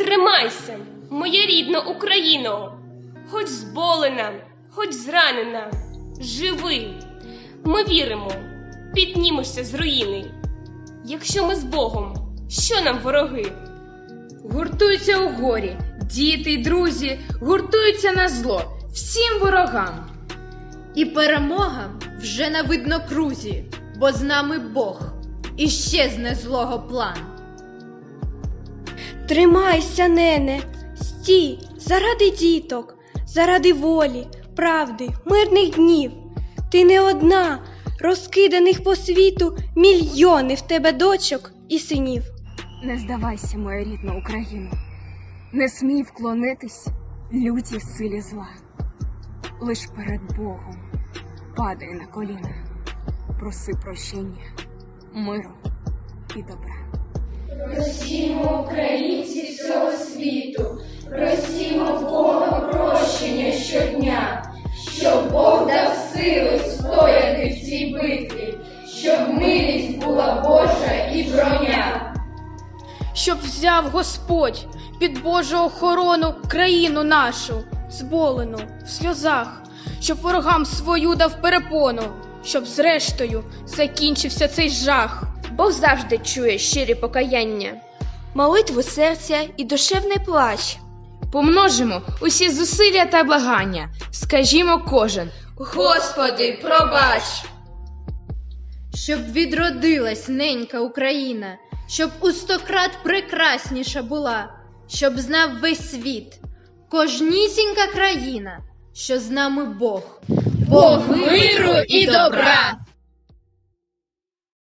Тримайся, моя рідна Україно, хоч зболена, хоч зранена, живи. Ми віримо, піднімешся з руїни. Якщо ми з Богом, що нам вороги? Гуртуються у горі, діти й друзі, гуртуються на зло всім ворогам. І перемога вже на виднокрузі, бо з нами Бог і щезне злого план. Тримайся, нене, стій, заради діток, заради волі, правди, мирних днів. Ти не одна, розкиданих по світу мільйони в тебе дочок і синів. Не здавайся, моя рідна Україна, не смій вклонитись лютій силі зла. Лиш перед Богом падай на коліна, проси прощення, миру і добра. Просімо українці всього світу, просімо Бога прощення щодня, щоб Бог дав сили стояти в цій битві, щоб милість була Божа і броня. щоб взяв Господь під Божу охорону країну нашу, зболену в сльозах, щоб ворогам свою дав перепону, щоб зрештою закінчився цей жах. Бог завжди чує щирі покаяння, молитву серця і душевний плач. Помножимо усі зусилля та благання, скажімо кожен. Господи, пробач! Щоб відродилась ненька Україна, щоб у стократ прекрасніша була, щоб знав весь світ, кожнісінька країна, що з нами Бог. Бог миру і добра.